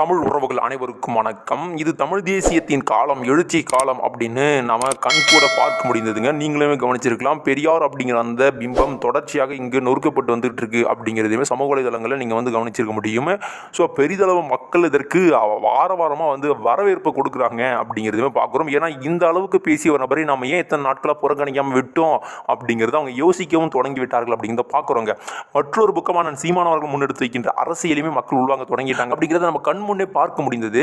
தமிழ் உறவுகள் அனைவருக்கும் வணக்கம். இது தமிழ் தேசியத்தின் காலம் எழுச்சி காலம் அப்படின்னு நாம கண்கூட பார்க்க முடிந்ததுங்க. நீங்களுமே கவனிச்சிருக்கலாம். பெரியார் அப்படிங்கிற அந்த பிம்பம் தொடர்ச்சியாக இங்கு நொறுக்கப்பட்டு வந்துட்டு இருக்கு அப்படிங்கிறதையுமே சமூக வலைதளங்களில் நீங்கள் வந்து கவனிச்சிருக்க முடியும். ஸோ பெரிதளவு மக்கள் இதற்கு வார வாரமாக வந்து வரவேற்பு கொடுக்குறாங்க அப்படிங்கிறதுமே பார்க்குறோம். ஏன்னா இந்த அளவுக்கு பேசிய ஒரு நபரை நம்ம ஏன் இத்தனை நாட்களாக புறக்கணிக்காமல் விட்டோம் அப்படிங்கிறத அவங்க யோசிக்கவும் தொடங்கி விட்டார்கள் அப்படிங்கிறத பார்க்குறோங்க. மற்றொரு பக்கமாக நான் சீமானவர்கள் முன்னெடுத்து வைக்கின்ற அரசியலுமே மக்கள் உள்வாங்க தொடங்கிட்டாங்க அப்படிங்கிறத நம்ம கண் கண்முன்னே பார்க்க முடிந்தது.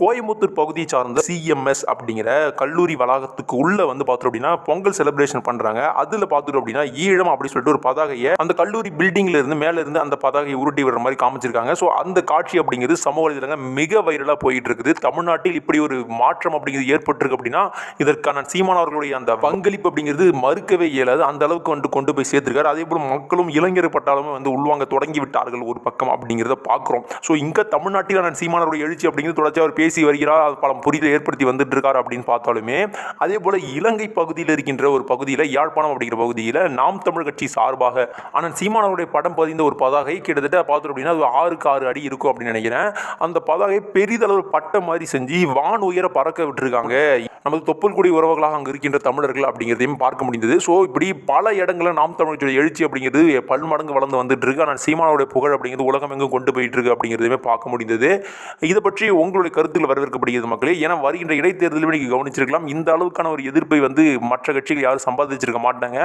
கோயம்புத்தூர் பகுதியை சார்ந்த சிஎம்எஸ் அப்படிங்கிற கல்லூரி வளாகத்துக்கு உள்ள வந்து பார்த்தோம் அப்படின்னா பொங்கல் செலிப்ரேஷன் பண்றாங்க. அதுல பார்த்துட்டோம் அப்படின்னா ஈழம் அப்படின்னு சொல்லிட்டு ஒரு பதாகையை அந்த கல்லூரி பில்டிங்ல இருந்து மேல இருந்து அந்த பதாகையை உருட்டி விடுற மாதிரி காமிச்சிருக்காங்க. ஸோ அந்த காட்சி அப்படிங்கிறது சமூக வலைதளங்க மிக வைரலா போயிட்டு இருக்குது தமிழ்நாட்டில் இப்படி ஒரு மாற்றம் அப்படிங்கிறது ஏற்பட்டிருக்கு அப்படின்னா இதற்கான சீமானவர்களுடைய அந்த பங்களிப்பு அப்படிங்கிறது மறுக்கவே இயலாது. அந்த அளவுக்கு வந்து கொண்டு போய் சேர்த்திருக்காரு. அதே போல மக்களும் இளைஞர் பட்டாளமும் வந்து உள்வாங்க தொடங்கி விட்டார்கள் ஒரு பக்கம் அப்படிங்கிறத பார்க்குறோம். ஸோ இங்கே தமிழ்நாட்டில் சீமானவருடைய எழுச்சி அப்படிங்கிறது தொடர்ச்சியாக அவர் பேசி வருகிறார். அது பல புரிதல் ஏற்படுத்தி வந்துட்டு இருக்கார் அப்படின்னு பார்த்தாலுமே அதே போல இலங்கை பகுதியில் இருக்கின்ற ஒரு பகுதியில் யாழ்ப்பாணம் அப்படிங்கிற பகுதியில் நாம் தமிழ் கட்சி சார்பாக ஆனால் சீமானவருடைய படம் பதிந்த ஒரு பதாகை கிட்டத்தட்ட பார்த்தோம் அப்படின்னா அது ஆறுக்கு ஆறு அடி இருக்கும் அப்படின்னு நினைக்கிறேன். அந்த பதாகை பெரிதளவு பட்டம் மாதிரி செஞ்சு வான் உயர பறக்க விட்டுருக்காங்க. நமது தொப்புள்குடி உறவுகளாக அங்கே இருக்கின்ற தமிழர்கள் அப்படிங்கிறதையும் பார்க்க முடிந்தது. ஸோ இப்படி பல இடங்களில் நாம் தமிழர்களுடைய எழுச்சி அப்படிங்கிறது பல்மடங்கு வளர்ந்து வந்துட்டு இருக்கு ஆனால் சீமானோட புகழ் அப்படிங்கிறது உலகம் எங்கும் கொண்டு போயிட்டு இருக்கு அப்படிங்கிறதையுமே பார்க்க முடிந்தது. இதை பற்றி உங்களுடைய கருத்துக்கள் வரவேற்கப்படுகிறது மக்களே. ஏன்னா வருகின்ற இடைத்தேர்தலும் நீங்கள் கவனிச்சிருக்கலாம். இந்த அளவுக்கான ஒரு எதிர்ப்பை வந்து மற்ற கட்சிகள் யாரும் சம்பாதிச்சிருக்க மாட்டாங்க.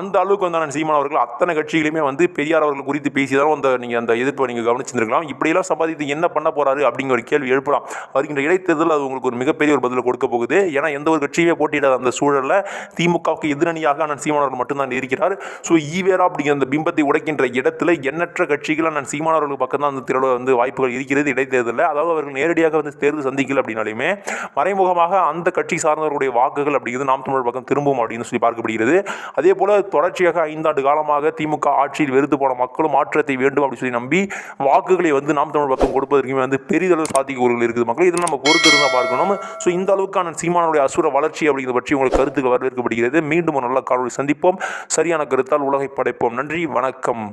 அந்த அளவுக்கு வந்து சீமான் அவர்கள் அத்தனை கட்சிகளுமே வந்து பெரியார் அவர்கள் குறித்து பேசி தான் அந்த நீங்கள் அந்த எதிர்ப்பை நீங்கள் கவனிச்சிருக்கலாம் இப்படியெல்லாம் சம்பாதித்து என்ன பண்ண போறாரு அப்படிங்கிற ஒரு கேள்வி எழுப்பலாம். வருகின்ற இடைத்தேர்தல் அது உங்களுக்கு ஒரு மிகப்பெரிய ஒரு பதிலை கொடுக்க போகுது. ஏன்னா எந்த ஒரு கட்சியுமே போட்டியிடாத அந்த சூழலில் திமுகவுக்கு எதிரணியாக நான் சீமானவர்கள் மட்டும்தான் இருக்கிறார். ஸோ ஈவேரா அப்படிங்கிற அந்த பிம்பத்தை உடைக்கின்ற இடத்துல எண்ணற்ற கட்சிகள் நான் சீமானவர்கள் பக்கம் தான் அந்த திரள வந்து வாய்ப்புகள் இருக்கிறது. தேர்தலில் அதாவது அவர்கள் நேரடியாக வந்து தேர்தல் சந்திக்கல அப்படின்னாலுமே மறைமுகமாக அந்த கட்சி சார்ந்தவர்களுடைய வாக்குகள் அப்படிங்கிறது நாம் தமிழ் பக்கம் திரும்பும் அப்படின்னு சொல்லி பார்க்கப்படுகிறது. அதே போல தொடர்ச்சியாக ஐந்தாண்டு காலமாக திமுக ஆட்சியில் வெறுத்து போன மக்களும் மாற்றத்தை வேண்டும் அப்படின்னு சொல்லி நம்பி வாக்குகளை வந்து நாம் தமிழ் பக்கம் கொடுப்பதற்குமே வந்து பெரிதளவு சாத்தியக்கூறுகள் இருக்குது. மக்கள் இதில் நம்ம பொறுத்து இருந்தால் பார்க்கணும். ஸோ இந்த அளவுக்கான சீமானுடைய அசுர வளர்ச்சி அப்படிங்கிறத பற்றி உங்களுக்கு கருத்துக்கள் வரவேற்கப்படுகிறது. மீண்டும் ஒரு நல்ல காணொளி சந்திப்போம். சரியான கருத்தால் உலகை படைப்போம். நன்றி வணக்கம்.